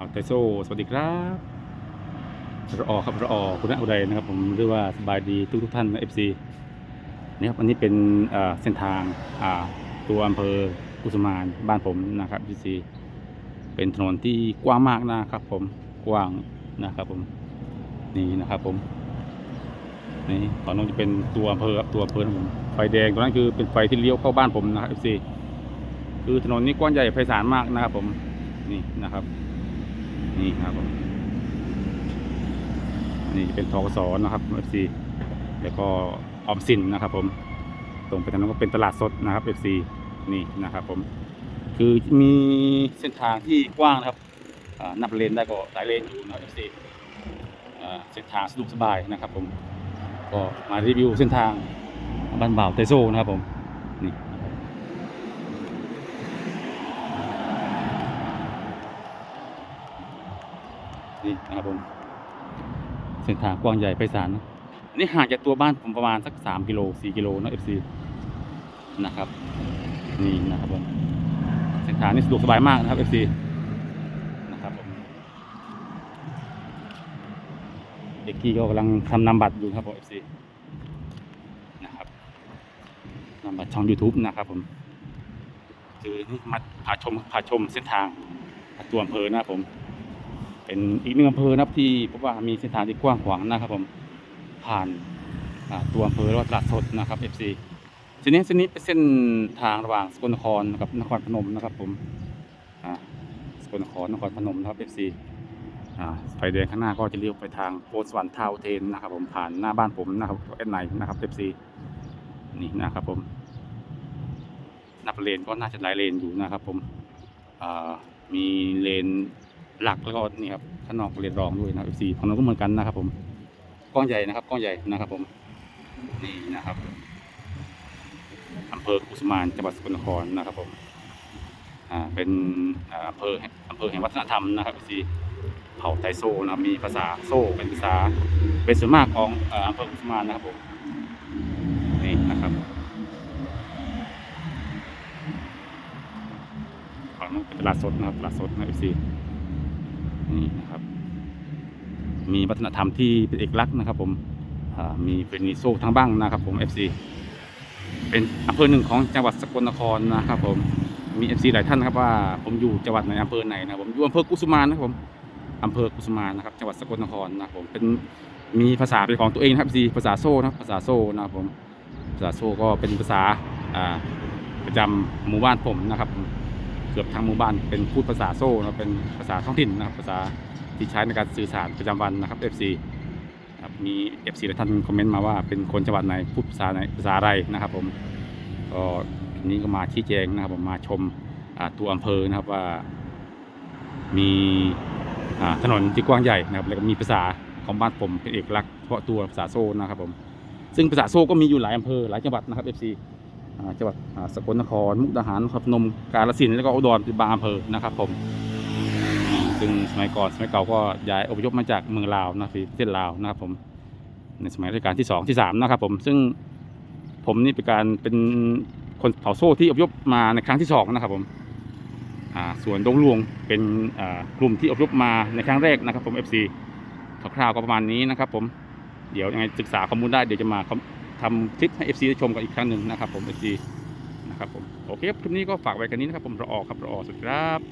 อาไทโซสวัสดีครับรอครับรอคุณอุไรนะครับ ผมเรียกว่าสบายดีทุกทุกท่านนะเอฟซีนี่ครับอันนี้เป็นเส้นทางตัวอำเภอกุสุมานบ้านผมนะครับเอฟซีเป็นถนนที่กว้างมากนะครับ ผมกว้างนะครับ ผมนี่นะครับ ผมนี่ตอนนู้นจะเป็นตัวอำเภอครับตัวอำเภอนะผมไฟแดงตรงนั้นคือเป็นไฟที่เลี้ยวเข้าบ้านผมนะครับเอฟซีคือถนนนี้กว้างใหญ่ไพศาลมากนะครับ ผมนี่นะครับ นี่ครับผมนี่เป็นทกศนะครับ FC แล้วก็ออมสินนะครับ ผม ตรงไปทางนั้นก็เป็นตลาดสดนะครับ FC นี่นะครับ ผม คือมีเส้นทางที่กว้างนะครับนับเลนได้ก็หลายเลนอยู่นะครับ FC อ่าเส้นทางสะดวกสบายนะครับ ผม ก็มารีวิวเส้นทางบ้านบ่าวไตโซนะครับผม นี่ นี่นะครับผมเส้นทางกว้างใหญ่ไพศาลนะอันนี้ห่างจากตัวบ้านผมประมาณสักสามกิโลสี่กิโลนะเอฟซีนะครับ นี่นะครับผมเส้นทางนี้สะดวกสบายมากนะครับเอฟซีนะครับผมเด็กกี้ก็กำลังทำนำบัตรอยู่ครับผมเอฟซีนะครับนำบัตรช่อง YouTube นะครับผมคือนี่มาพาชมพาชมเส้นทางตัวอำเภอนะครับผม เป็นอีกหนึ่งอำเภอนะครับที่พบว่ามีเส้นทางที่กว้างขวางนะครับผมผ่านตัวอำเภอแล้วก็ตลาดสดนะครับ FC เส้นนี้เส้นนี้เป็นเส้นทางระหว่างสกลนครกับนครพนมนะครับผมสกลนครนครพนมนะครับ FC อ่าไฟแดงข้างหน้าก็จะเลี้ยวไปทางโพสวรรค์ทาวเทนนะครับผมผ่านหน้าบ้านผมนะครับแอดไนนะครับ FC นี่นะครับผมนับเลนก็น่าจะหลายเลนอยู่นะครับผมมีเลน หลักแล้วก็นี่ครับข้างนอกเรียนรองด้วยนะ FC ฝั่งนู้นก็เหมือนกันนะครับ ผมกล้องใหญ่นะครับกล้องใหญ่นะครับผมนี่นะครับอำเภอกุสมานจังหวัดสกลนครนะครับผมอ่าเป็นอ่าอำเภออำเภอแห่งวัฒนธรรมนะครับ FC เผ่าไทโซนะครับมีภาษาโซ่เป็นภาษาเป็นส่วนมากของอ่าอำเภอกุสมานนะครับผมนี่นะครับฝั่งนู้นเป็นตลาดสดนะครับตลาดสดนะ FC นี่นะครับ มีวัฒนธรรมที่เป็นเอกลักษณ์นะครับ ผมมีเป็นนิโซทั้งบ้างนะครับ ผม FC เป็นอำเภอหนึ่งของจังหวัดสกลนครนะครับ ผมมี FC หลายท่านนะครับว่าผมอยู่จังหวัดไหนอำเภอไหนนะผมอยู่อำเภอกุสุมานนะครับผมอำเภอกุสุมานนะครับ จังหวัดสกลนครนะครับผมเป็นมีภาษาเป็นของตัวเองครับ FC ภาษาโซ่นะครับภาษาโซ่นะครับผมภาษาโซ่ก็เป็นภาษาประจำหมู่บ้านผมนะครับ กือบทั้งหมู่บ้านเป็นพูดภาษาโซ่นะครับเป็นภาษาท้องถิ่นนะครับภาษาที่ใช้ในการสื่อสารประจำวันนะครับ FC ครับมี FC หลายท่านคอมเมนต์มาว่าเป็นคนจังหวัดไหนพูดภาษาไหนภาษาอะไรนะครับผมก็ทีนี้ก็มาชี้แจงนะครับผมมาชมตัวอำเภอนะครับว่ามีถนนที่กว้างใหญ่นะครับแล้วก็มีภาษาของบ้านผมเป็นเอกลักษณ์เฉพาะตัวภาษาโซ่นะครับผมซึ่งภาษาโซ่ก็มีอยู่หลายอำเภอหลายจังหวัดนะครับ FC จังหวัดสกลนคร มุกดาหารนครพนมกาฬสินธุ์แล้วก็อุดรเป็นบางอำเภอนะครับผมซึ่งสมัยก่อนสมัยเก่าก็ย้ายอพยพมาจากเมืองลาวนะที่ประเทศลาวนะครับผมในสมัยรัชกาลที่สองที่สามนะครับผมซึ่งผมนี่เป็นการเป็นคนเผ่าโซ่ที่อพยพมาในครั้งที่สองนะครับผมส่วนดงหลวงเป็นกลุ่มที่อพยพมาในครั้งแรกนะครับผม FC คร่าวๆก็ประมาณนี้นะครับผมเดี๋ยวยังไงศึกษาข้อมูลได้เดี๋ยวจะมา ทำคลิปให้ FC ได้ชมกันอีกครั้งหนึ่งนะครับผม FC นะครับผม โอเคครับคลิปนี้ก็ฝากไว้กันนี้นะครับผมรอออกครับรออสุดครับ